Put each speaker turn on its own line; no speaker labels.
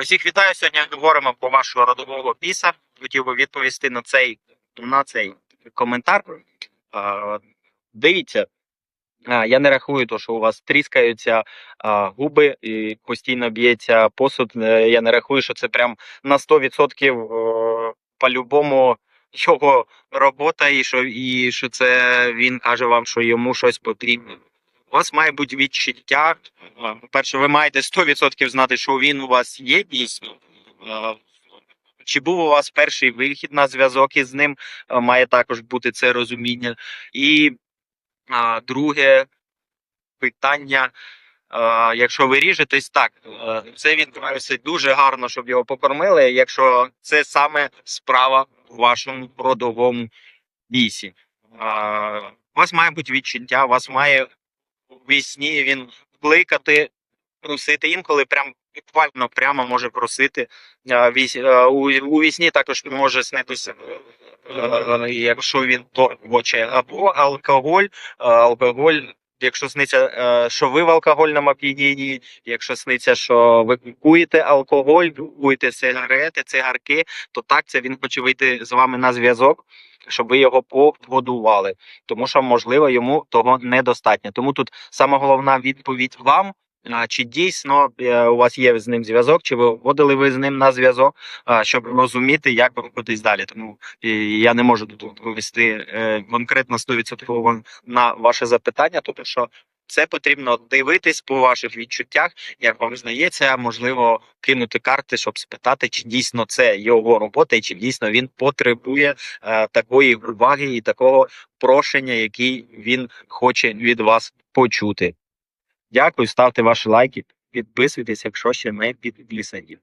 Усіх вітаю. Сьогодні говоримо про вашого родового піса. Хотів би відповісти на цей на цей коментар. А, дивіться, а, я не рахую, то, що у вас тріскаються а, губи і постійно б'ється посуд. Е, Я не рахую, що це прям на 100% е, по-любому його робота, і що, і що це він каже вам, що йому щось потрібно. У вас має бути відчуття. По-перше, ви маєте 100% знати, що він у вас є дійсно. Чи був у вас перший вихід на зв'язок із ним, має також бути це розуміння. І а, друге питання. А, якщо ви ріжетесь, так, е, це він просить дуже гарно, щоб його покормили, якщо це саме справа в вашому родовому лісі. У вас має бути відчуття, у вас має у вісні він кликати, просити інколи прям буквально прямо може просити. А, е, У, у вісні також може снитися, е, якщо він то хоче, або алкоголь, е, алкоголь. Якщо сниться, е, що ви в алкогольному оп'янінні, якщо сниться, що ви кукуєте алкоголь, купуєте сигарети, цигарки, то так це він хоче вийти з вами на зв'язок, щоб ви його погодували. Тому що, можливо, йому того недостатньо. Тому тут саме головна відповідь вам. Чи дійсно е, у вас є з ним зв'язок, чи ви вводили ви з ним на зв'язок, щоб розуміти, як рухатись далі. Тому я не можу тут відповісти е, конкретно 100% на ваше запитання, тому що це потрібно дивитись по ваших відчуттях, як вам здається, можливо, кинути карти, щоб спитати, чи дійсно це його робота, і чи дійсно він потребує е, такої уваги і такого прошення, який він хоче від вас почути. Дякую, ставте ваші лайки, підписуйтесь, якщо ще не підписані.